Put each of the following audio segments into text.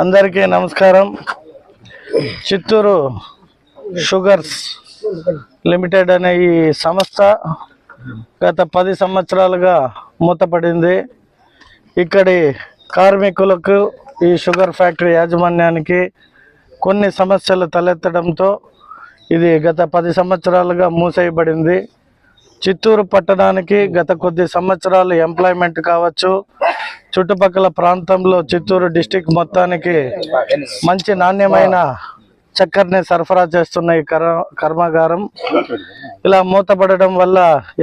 అందరికీ నమస్కారం. Chittoor sugars limited అనే ఈ సంస్థ గత పది సంవత్సరాలుగా మూతపడింది. ఇక్కడి కార్మికులకు ఈ షుగర్ ఫ్యాక్టరీ యాజమాన్యానికి కొన్ని సమస్యలు తలెత్తడంతో ఇది గత పది సంవత్సరాలుగా మూసేయబడింది. చిత్తూరు పట్టణానికి గత కొద్ది సంవత్సరాలు ఎంప్లాయ్మెంట్ కావచ్చు చుట్టుపక్కల ప్రాంతంలో చిత్తూరు డిస్టిక్ మొత్తానికి మంచి నాణ్యమైన చక్కెరని సరఫరా చేస్తున్న ఈ కర కర్మాగారం. ఇలా మూతపడడం వల్ల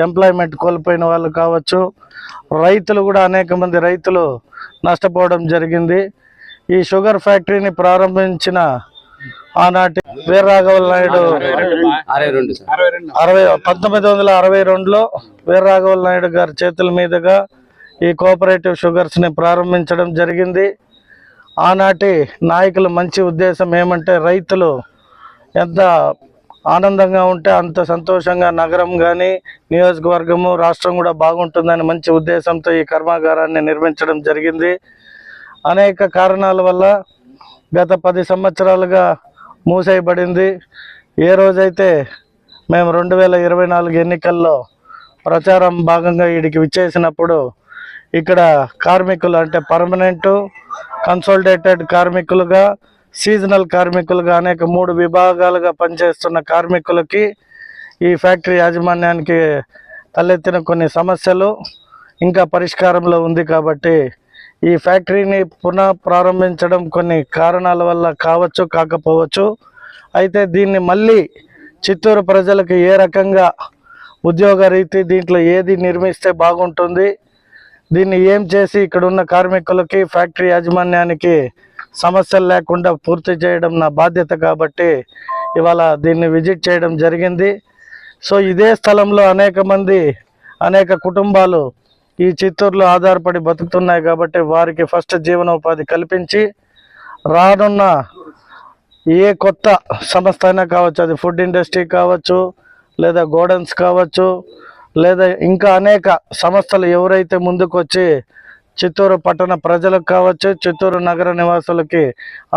ఎంప్లాయ్మెంట్ కోల్పోయిన వాళ్ళు కావచ్చు రైతులు కూడా అనేక మంది రైతులు నష్టపోవడం జరిగింది. ఈ షుగర్ ఫ్యాక్టరీని ప్రారంభించిన ఆనాటి వీరరాఘవ నాయుడు అరవై పంతొమ్మిది వందల అరవై రెండులో వీరరాఘవ నాయుడు గారి చేతుల మీదుగా ఈ కోఆపరేటివ్ షుగర్స్ని ప్రారంభించడం జరిగింది. ఆనాటి నాయకుల మంచి ఉద్దేశం ఏమంటే రైతులు ఎంత ఆనందంగా ఉంటే అంత సంతోషంగా నగరం కానీ నియోజకవర్గము రాష్ట్రం కూడా బాగుంటుందని మంచి ఉద్దేశంతో ఈ కర్మాగారాన్ని నిర్మించడం జరిగింది. అనేక కారణాల వల్ల గత పది సంవత్సరాలుగా మూసేయబడింది. ఏ రోజైతే మేము రెండు వేల ఇరవై నాలుగు ఎన్నికల్లో ప్రచారం భాగంగా వీడికి విచ్చేసినప్పుడు ఇక్కడ కార్మికులు అంటే పర్మనెంట్ కన్సల్టేటెడ్ కార్మికులుగా సీజనల్ కార్మికులుగా అనేక మూడు విభాగాలుగా పనిచేస్తున్న కార్మికులకి ఈ ఫ్యాక్టరీ యాజమాన్యానికి తలెత్తిన కొన్ని సమస్యలు ఇంకా పరిష్కారంలో ఉంది కాబట్టి ఈ ఫ్యాక్టరీని పునః ప్రారంభించడం కొన్ని కారణాల వల్ల కావచ్చు కాకపోవచ్చు. అయితే దీన్ని మళ్ళీ చిత్తూరు ప్రజలకు ఏ రకంగా ఉద్యోగ రీతి దీంట్లో ఏది నిర్మిస్తే బాగుంటుంది దీన్ని ఏం చేసి ఇక్కడ ఉన్న కార్మికులకి ఫ్యాక్టరీ యాజమాన్యానికి సమస్యలు లేకుండా పూర్తి చేయడం నా బాధ్యత కాబట్టి ఇవాళ దీన్ని విజిట్ చేయడం జరిగింది. సో ఇదే స్థలంలో అనేక మంది అనేక కుటుంబాలు ఈ చిత్తూరులో ఆధారపడి బతుకుతున్నాయి కాబట్టి వారికి ఫస్ట్ జీవనోపాధి కల్పించి రానున్న ఏ కొత్త సంస్థ అయినా కావచ్చు అది ఫుడ్ ఇండస్ట్రీ కావచ్చు లేదా గోడన్స్ కావచ్చు లేదా ఇంకా అనేక సంస్థలు ఎవరైతే ముందుకు వచ్చి చిత్తూరు పట్టణ ప్రజలకు కావచ్చు చిత్తూరు నగర నివాసులకి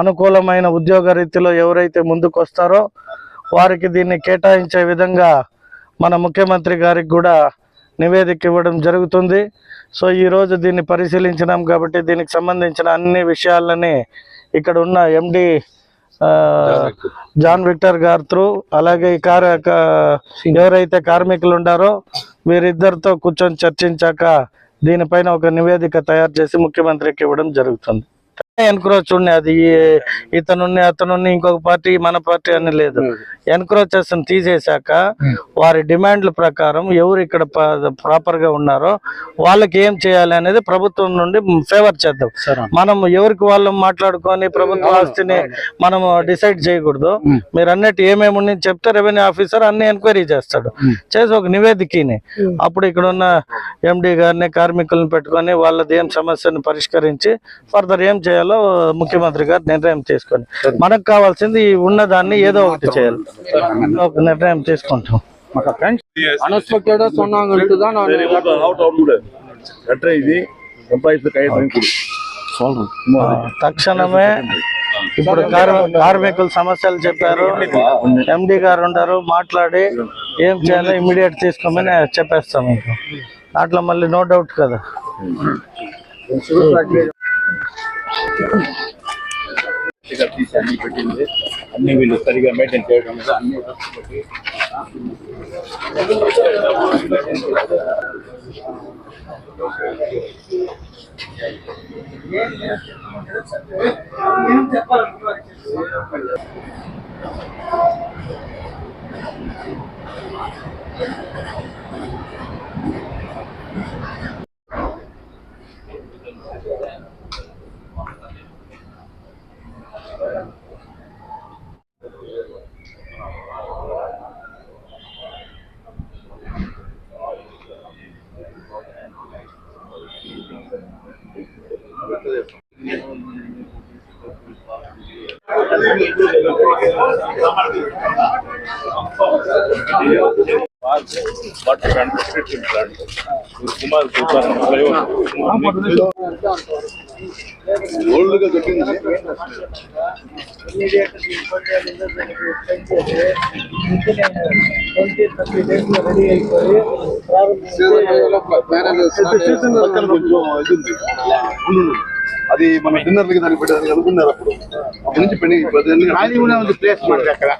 అనుకూలమైన ఉద్యోగ రీతిలో ఎవరైతే ముందుకు వస్తారో వారికి దీన్ని కేటాయించే విధంగా మన ముఖ్యమంత్రి గారికి కూడా నివేదిక ఇవ్వడం జరుగుతుంది. సో ఈరోజు దీన్ని పరిశీలించినాం కాబట్టి దీనికి సంబంధించిన అన్ని విషయాలని ఇక్కడ ఉన్న ఎండి జాన్ విక్టర్. గారు త్రూ అలాగే ఈ కార్ ఎవరైతే కార్మికులు ఉండారో వీరిద్దరితో కూర్చొని చర్చించాక దీనిపైన ఒక నివేదిక తయారు చేసి ముఖ్యమంత్రికి ఇవ్వడం జరుగుతుంది. ఎన్క్రోచ్ ఉండే అది ఇతనున్ని అతనున్ని ఇంకొక పార్టీ మన పార్టీ అని లేదు. ఎన్క్రోచెస్ తీసేశాక వారి డిమాండ్ల ప్రకారం ఎవరు ఇక్కడ ప్రాపర్గా ఉన్నారో వాళ్ళకి ఏం చేయాలి అనేది ప్రభుత్వం నుండి ఫేవర్ చేద్దాం. మనం ఎవరికి వాళ్ళు మాట్లాడుకొని ప్రభుత్వ ఆస్తిని మనము డిసైడ్ చేయకూడదు. మీరు అన్నట్టు ఏమేమి ఉన్నాయి చెప్తే రెవెన్యూ ఆఫీసర్ అన్ని ఎంక్వైరీ చేస్తాడు. చేసి ఒక నివేదికని. అప్పుడు ఇక్కడ ఉన్న ఎండి గారిని కార్మికులను పెట్టుకొని వాళ్ళది ఏం సమస్యను పరిష్కరించి ఫర్దర్ ఏం చేయాలో చేయాలో ముఖ్యమంత్రి గారు నిర్ణయం చేసుకోండి మనకు కావాల్సింది ఉన్నదాన్ని ఏదో ఒకటి చేయాలి. ఒక నిర్ణయం చేసుకుంటాం తక్షణమే ఇప్పుడు కార్మికుల సమస్యలు చెప్పారు. ఎండి గారు ఉంటారు మాట్లాడి ఏం చేయాలో ఇమీడియట్ తీసుకోమని చెప్పేస్తాం అట్లా మళ్ళీ నో డౌట్ కదా. పెట్టింది అన్ని వీళ్ళు సరిగా మెయింటైన్ చేయడం లేదు అన్ని చెప్పాలనుకున్నారు వాటర్ కంట్రీ కుమార్ కుమార్ ఓల్డ్గా దొరికింది పక్కన కొంచెం ఇది ఉంది. ఉండు. అది మన డిన్నర్ దానికి పెట్టడానికి అనుకున్నారు అప్పుడు అక్కడి నుంచి పెండింగ్ ఖాళీ ఉన్న ప్లేస్ మనకి అక్కడ